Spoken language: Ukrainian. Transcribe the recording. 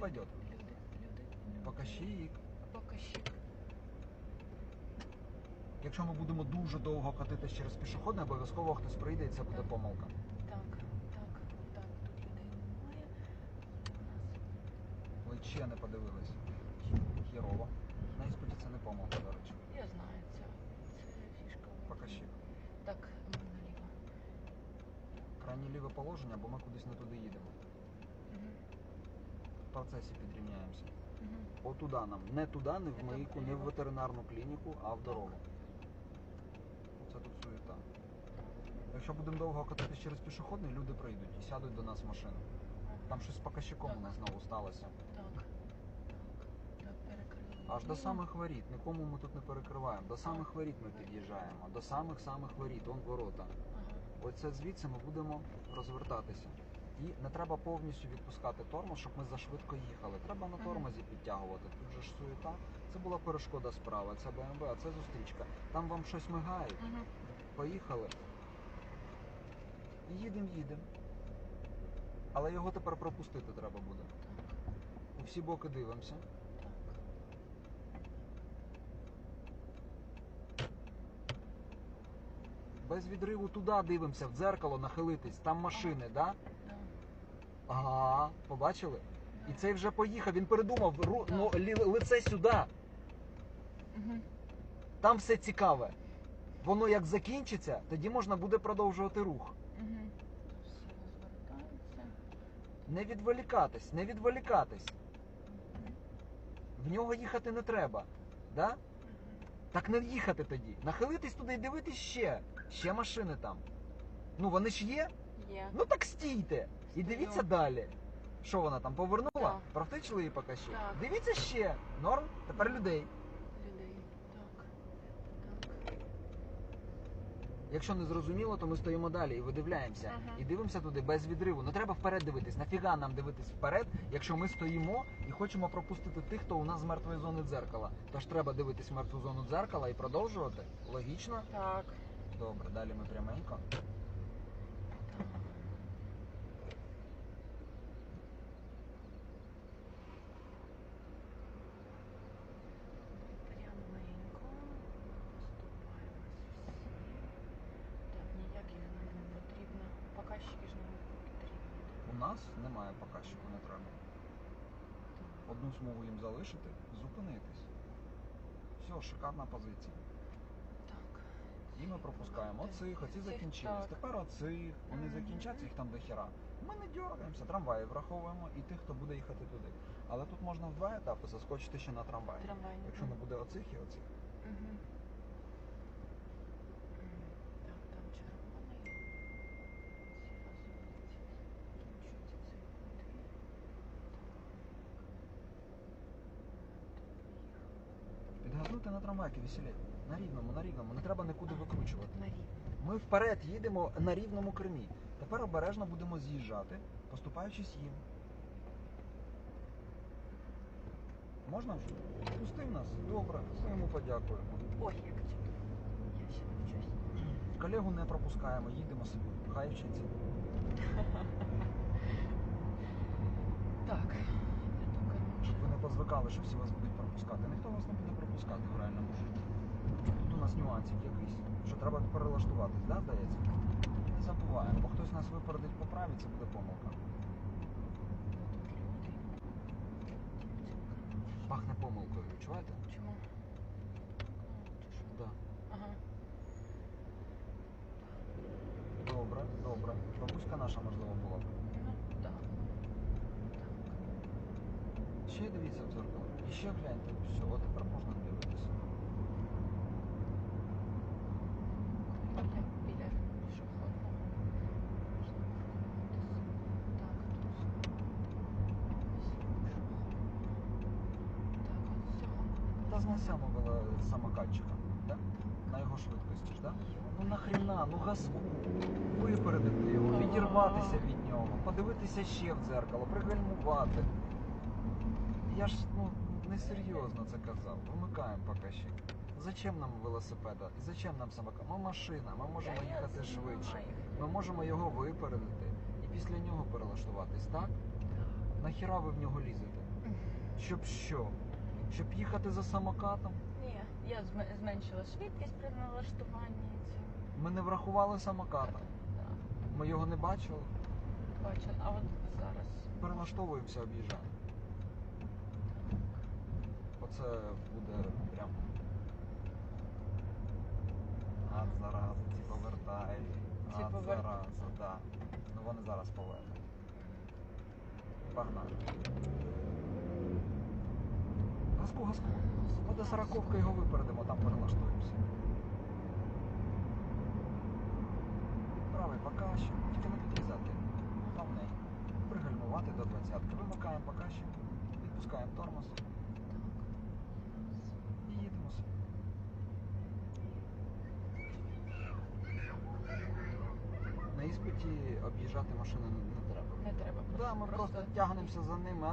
пойдет. Люди, люди. Показчик. Показчик. Якщо ми будемо дуже довго катитись через пішохідне, обов'язково хтось прийде і це буде помилка. Так, так, так, тут людей немає. Ще не подивились. Хірово. На іспиті це не помилка, до речі. Я знаю, це, це фішка. Показчик. Так, ми наліво. Крайнє ліве положення, бо ми кудись не туди їдемо. Процесі підрівняємося. Угу. Отуда нам. Не туди, не в мийку, не в ветеринарну клініку, а в дорогу. Це тут суєта. Якщо будемо довго кататись через пішохідний, люди прийдуть і сядуть до нас в машину. Там щось з показчиком у нас знову сталося. Так, так, так, перекрили. Аж до самих воріт. Нікому ми тут не перекриваємо. До самих воріт ми під'їжджаємо. До самих самих воріт. Вон ворота. Ага. Оце звідси ми будемо розвертатися. І не треба повністю відпускати тормоз, щоб ми зашвидко їхали. Треба на тормозі підтягувати. Тут же ж суєта. Це була перешкода справа, це БМВ, а це зустрічка. Там вам щось мигає. Угу. Поїхали. І їдемо, їдемо. Але його тепер пропустити треба буде. У всі боки дивимося. Без відриву туди дивимося, в дзеркало нахилитись. Там машини, да? Ага, побачили? І цей вже поїхав, він передумав, ру- ну, лі- лице сюди. Там все цікаве. Воно як закінчиться, тоді можна буде продовжувати рух. Всі розвертаються. Не відволікатись, не відволікатись. В нього їхати не треба. Да? Так не їхати тоді. Нахилитись туди і дивитись ще. Ще машини там. Ну вони ж є. Є. Ну так стійте. І дивіться далі. Що вона там повернула? Так. Провтичили її поки що. Так. Дивіться ще. Норм. Тепер людей. Людей. Так. Так. Якщо не зрозуміло, то ми стоїмо далі і видивляємося. Ага. І дивимося туди без відриву. Не треба вперед дивитись. Нафіга нам дивитись вперед, якщо ми стоїмо і хочемо пропустити тих, хто у нас з мертвої зони дзеркала. Тож треба дивитись в мертву зону дзеркала і продовжувати. Логічно? Так. Добре, далі ми Пряменько. Поступаємось всі. Так, ніяких нам не потрібно. Показчики ж нам не потрібні. У нас немає показчику, не треба. Одну смугу їм залишити, зупинитись. Все, шикарна позиція. Так. І ми пропускаємо оцих, оці закінчились. Тепер оцих, вони закінчаться, їх там до хіра. Ми не дергаємося, трамваї враховуємо і тих, хто буде їхати туди. Але тут можна в два етапи заскочити ще на трамвай. Трамвайний. Якщо не буде оцих і оцих. Угу. На трамвайки веселі. На рівному, на рівному. Не треба нікуди викручувати. На. Ми вперед їдемо на рівному кермі. Тепер обережно будемо з'їжджати, поступаючись їм. Можна вже? Пустив нас. Добре, ми йому подякуємо. Ой, як. Я ще навчусь. Колегу не пропускаємо, їдемо собі. Хай вчиться. Так, я тільки Щоб ви не позвикали, що всі вас будуть пропускати. Ніхто вас не буде пропускати в реальному житті. Тут у нас нюансик якийсь, що треба перелаштуватись, да, здається? Не забуваємо, бо хтось нас випередить по праві, це буде помилка. Пахне помилкою, відчуваєте? Чому? Да. Ага. Добре, добре. Бабуська наша, можливо, була б. Ну, так. Ще дивіться в дзеркало. І ще гляньте. Все, от тепер можна дивитися. Біля пішохідного. Можна. Так, тут. Ось пішохід. Так, от цього. Та знесемо вела самокатчика, да? На його швидкості ж, да? Ну нахрена, ну газку. Випередити його, відірватися від нього, подивитися ще в дзеркало, пригальмувати. Я ж ну несерйозно це казав. Вимикаємо показчик. Зачем нам велосипеда? Зачем нам самокат? Ми машина, ми можемо їхати швидше. Ми можемо його випередити і після нього перелаштуватись, так? Нахіра ви в нього лізете? Щоб що? Щоб їхати за самокатом? Ні, я зме- зменшила швидкість при налаштуванні. Ми не врахували самоката. да, Ми його не бачили. бачу. А от зараз. Перелаштовуємося, об'їжджаємо. Оце буде прям. А зараза, ці повертають. Ці А повер- зараза, да. Ну вони зараз повернуть. Погнали. Газку, газку. Ми до сороковки його випередимо, там перелаштуємося. Правий показчик, тільки не підрізати. Головне. Пригальмувати до 20. Вимикаємо показчик, відпускаємо тормоз і їдемо собі. На іспиті об'їжджати машини не, треба. Не треба Да, ми просто тягнемося за ними.